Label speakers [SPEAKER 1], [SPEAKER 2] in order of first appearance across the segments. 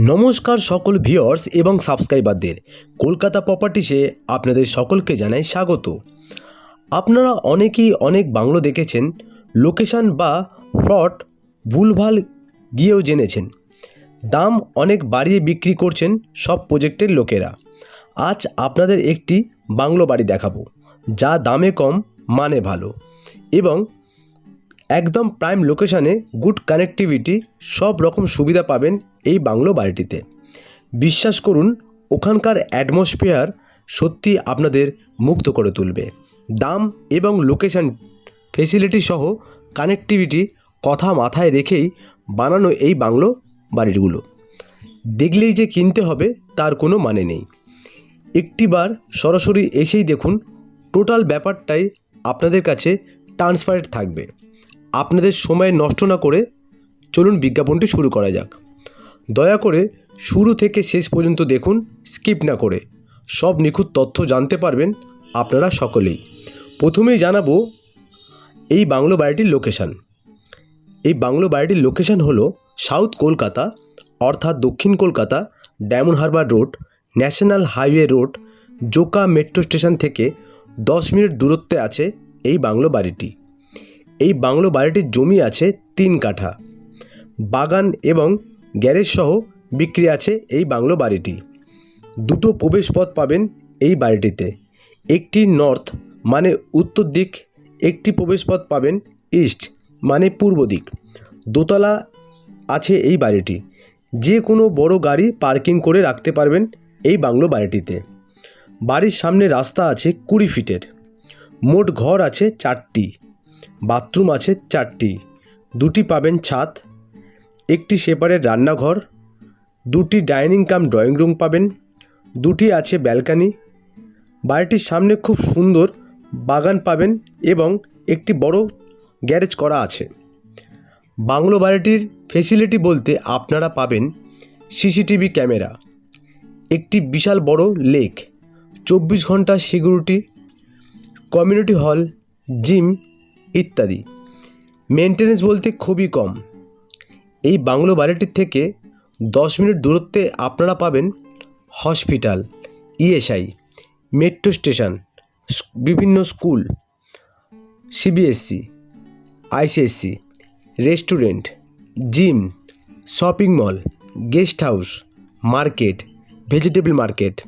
[SPEAKER 1] নমস্কার সকল ভিওর্স এবং সাবস্ক্রাইবারদের। কলকাতা প্রপার্টিসে আপনাদের সকলকে জানাই স্বাগত। আপনারা অনেকেই অনেক বাংলো দেখেছেন, লোকেশন বা ফ্রড ভুলভাল গিয়েও জেনেছেন। দাম অনেক বাড়িয়ে বিক্রি করছেন সব প্রজেক্টের লোকেরা। আজ আপনাদের একটি বাংলো বাড়ি দেখাবো, যা দামে কম মানে ভালো। এবং একদম প্রাইম লোকেশানে গুড কানেক্টিভিটি সব রকম সুবিধা পাবেন এই বাংলো বাড়িটিতে। বিশ্বাস করুন, ওখানকার অ্যাটমসফিয়ার সত্যি আপনাদের মুগ্ধ করে তুলবে। দাম এবং লোকেশান ফেসিলিটি সহ কানেক্টিভিটি কথা মাথায় রেখেই বানানো এই বাংলো বাড়িগুলো। দেখলেই যে কিনতে হবে তার কোনো মানে নেই। একটিবার সরাসরি এসেই দেখুন টোটাল ব্যাপারটাই আপনাদের কাছে ট্রান্সপারেন্ট থাকবে। আপনাদের সময় নষ্ট না করে চলুন বিজ্ঞাপনটি শুরু করা যাক। দয়া করে শুরু থেকে শেষ পর্যন্ত দেখুন, স্কিপ না করে। সব নিখুঁত তথ্য জানতে পারবেন আপনারা সকলেই। প্রথমেই জানাব এই বাংলো বাড়িটির লোকেশান এই বাংলো বাড়িটির লোকেশান হলো সাউথ কলকাতা, অর্থাৎ দক্ষিণ Kolkata, Diamond Harbour road national highway road Joka metro station থেকে দশ মিনিট দূরত্বে আছে এই বাংলো বাড়িটি। এই বাংলো বাড়িটির জমি আছে তিন কাঠা। বাগান এবং গ্যারেজ সহ বিক্রি আছে এই বাংলো বাড়িটি। দুটো প্রবেশপথ পাবেন এই বাড়িটিতে। একটি নর্থ মানে উত্তর দিক, একটি প্রবেশপথ পাবেন ইস্ট মানে পূর্ব দিক। দোতলা আছে এই বাড়িটি। যে কোনো বড় গাড়ি পার্কিং করে রাখতে পারবেন এই বাংলো বাড়িটিতে। বাড়ির সামনে রাস্তা আছে কুড়ি ফিটের। মোট ঘর আছে চারটি। বাথরুম আছে চারটি। দুটি পাবেন ছাদ, একটি সেপারেট রান্নাঘর, দুটি ডাইনিং কাম ড্রয়িং রুম পাবেন, দুটি আছে ব্যালকানি, বাড়িটির সামনে খুব সুন্দর বাগান পাবেন এবং একটি বড় গ্যারেজ করা আছে। বাংলো বাড়িটির ফেসিলিটি বলতে আপনারা পাবেন সিসিটিভি ক্যামেরা, একটি বিশাল বড় লেক চব্বিশ ঘণ্টা সিকিউরিটি কমিউনিটি হল জিম ইত্যাদি। মেনটেনেন্স বলতে খুবই কম। এই বাংলো বাড়িটির থেকে দশ মিনিট দূরত্বে আপনারা পাবেন হসপিটাল, ইএসআই, মেট্রো স্টেশন বিভিন্ন school, CBSE, ICSE, restaurant, gym, shopping mall, guest house, market, vegetable market,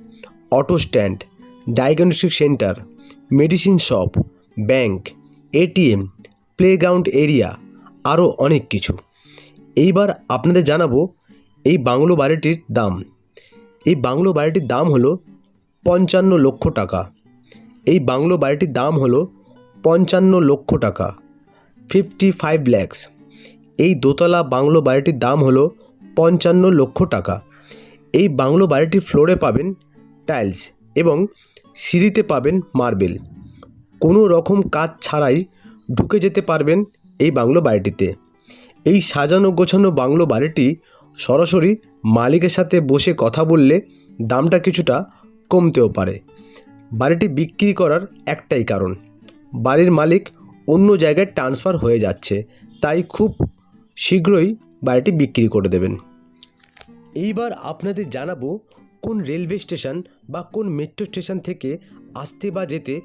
[SPEAKER 1] auto stand, diagnostic centre, medicine shop, bank ATM, playground area, আরও অনেক কিছু। এইবার আপনাদের জানাব এই বাংলো বাড়িটির দাম। এই বাংলো বাড়িটির দাম হলো পঞ্চান্ন লক্ষ টাকা। এই বাংলো বাড়িটির দাম হলো পঞ্চান্ন লক্ষ টাকা ফিফটি ফাইভ ল্যাক্স এই দোতলা বাংলো বাড়িটির দাম হলো পঞ্চান্ন লক্ষ টাকা। এই বাংলো বাড়িটির ফ্লোরে পাবেন টাইলস এবং সিঁড়িতে পাবেন মার্বেল। কোনো রকম কাজ ছাড়াই ঢুকে যেতে পারবেন এই বাংলো বাড়িটিতে। এই সাজানো গোছানো বাংলো বাড়িটি সরাসরি মালিকের সাথে বসে কথা বললে দামটা কিছুটা কমতেও পারে। বাড়িটি বিক্রি করার একটাই কারণ, বাড়ির মালিক অন্য জায়গায় ট্রান্সফার হয়ে যাচ্ছে, তাই খুব শীঘ্রই বাড়িটি বিক্রি করে দেবেন। এইবার আপনাদের জানাব কোন রেলওয়ে স্টেশন বা কোন মেট্রো স্টেশন থেকে আসতে বা যেতে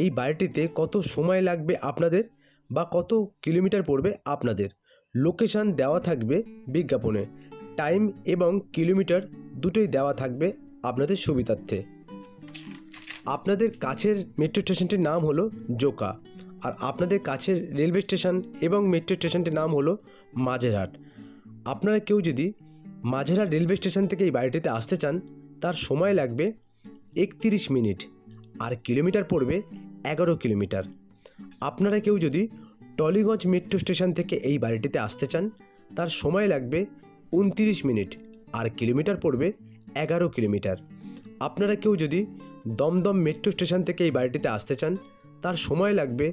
[SPEAKER 1] এই বাড়িটিতে কত সময় লাগবে আপনাদের বা কত কিলোমিটার পড়বে আপনাদের? লোকেশান দেওয়া থাকবে বিজ্ঞাপনে। টাইম এবং কিলোমিটার দুটোই দেওয়া থাকবে আপনাদের সুবিধার্থে। আপনাদের কাছের মেট্রো স্টেশনটির নাম হলো জোকা। আর আপনাদের কাছের রেলওয়ে স্টেশন এবং মেট্রো স্টেশনটির নাম হলো মাঝেরহাট। আপনারা কেউ যদি মাঝেরহাট রেলওয়ে স্টেশন থেকে এই বাড়িটিতে আসতে চান, তার সময় লাগবে একতিরিশ মিনিট। আর কিলোমিটার পড়বে এগারো কিলোমিটার। আপনারা কেউ যদি টলিগঞ্জ মেট্রো স্টেশন থেকে এই বাড়িটিতে আসতে চান, তার সময় লাগবে উনতিরিশ মিনিট, আর কিলোমিটার পড়বে এগারো কিলোমিটার। আপনারা কেউ যদি দমদম মেট্রো স্টেশন থেকে এই বাড়িটিতে আসতে চান, তার সময় লাগবে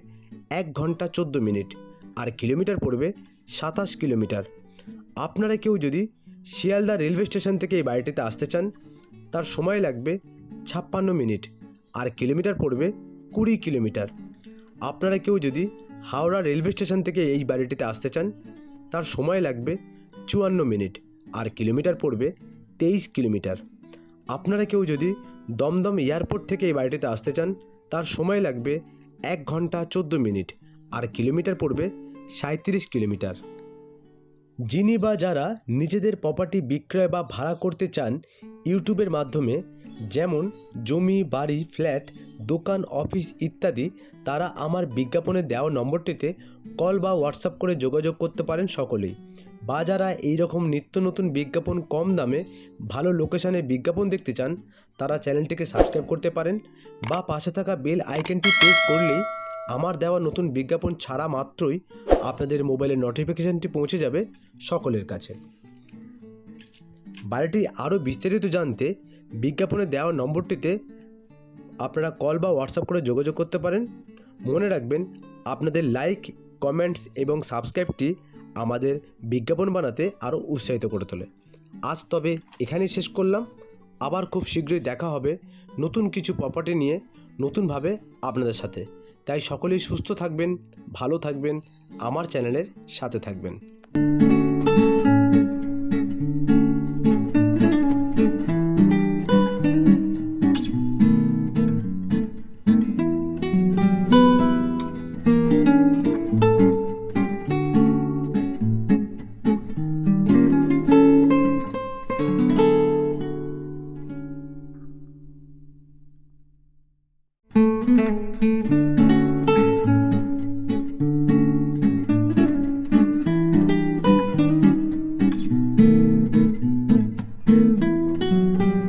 [SPEAKER 1] এক ঘণ্টা চোদ্দ মিনিট, আর কিলোমিটার পড়বে সাতাশ কিলোমিটার। আপনারা কেউ যদি শিয়ালদা রেলওয়ে স্টেশন থেকে এই বাড়িটিতে আসতে চান, তার সময় লাগবে ছাপ্পান্ন মিনিট, আর কিলোমিটার পড়বে কুড়ি কিলোমিটার। আপনারা কেউ যদি হাওড়া রেলওয়ে স্টেশন থেকে এই বাড়িটিতে আসতে চান, তার সময় লাগবে চুয়ান্ন মিনিট, আর কিলোমিটার পড়বে তেইশ কিলোমিটার। আপনারা কেউ যদি দমদম এয়ারপোর্ট থেকে এই বাড়িটিতে আসতে চান, তার সময় লাগবে এক ঘণ্টা চোদ্দ মিনিট, আর কিলোমিটার পড়বে সাঁত্রিশ কিলোমিটার। যিনি বা যারা নিজেদের প্রপার্টি বিক্রয় বা ভাড়া করতে চান, ইউটিউবের মাধ্যমে যেমন জমি, বাড়ি, ফ্ল্যাট, দোকান, অফিস ইত্যাদি, তারা আমার বিজ্ঞাপনে দেওয়া নম্বরটিতে কল বা হোয়াটসঅ্যাপ করে যোগাযোগ করতে পারেন সকলেই। বা যারা এই রকম নিত্য নতুন বিজ্ঞাপন কম দামে, ভালো লোকেশানে বিজ্ঞাপন দেখতে চান, তারা চ্যানেলটিকে সাবস্ক্রাইব করতে পারেন বা পাশে থাকা বেল আইকনটি প্রেস করলেই আমার দেওয়া নতুন বিজ্ঞাপন ছাড়া মাত্রই আপনাদের মোবাইলের নোটিফিকেশানটি পৌঁছে যাবে সকলের কাছে। বাড়িটি আরও বিস্তারিত জানতে বিজ্ঞাপনে দেওয়া নম্বরটিতে আপনারা কল বা হোয়াটসঅ্যাপ করে যোগাযোগ করতে পারেন। মনে রাখবেন, আপনাদের লাইক, কমেন্টস এবং সাবস্ক্রাইবটি আমাদের বিজ্ঞাপন বানাতে আরও উৎসাহিত করে তোলে। আজ তবে এখানেই শেষ করলাম। আবার খুব শীঘ্রই দেখা হবে নতুন কিছু প্রপার্টি নিয়ে নতুনভাবে আপনাদের সাথে। তাই সকলেই সুস্থ থাকবেন, ভালো থাকবেন, আমার চ্যানেলের সাথে থাকবেন। Música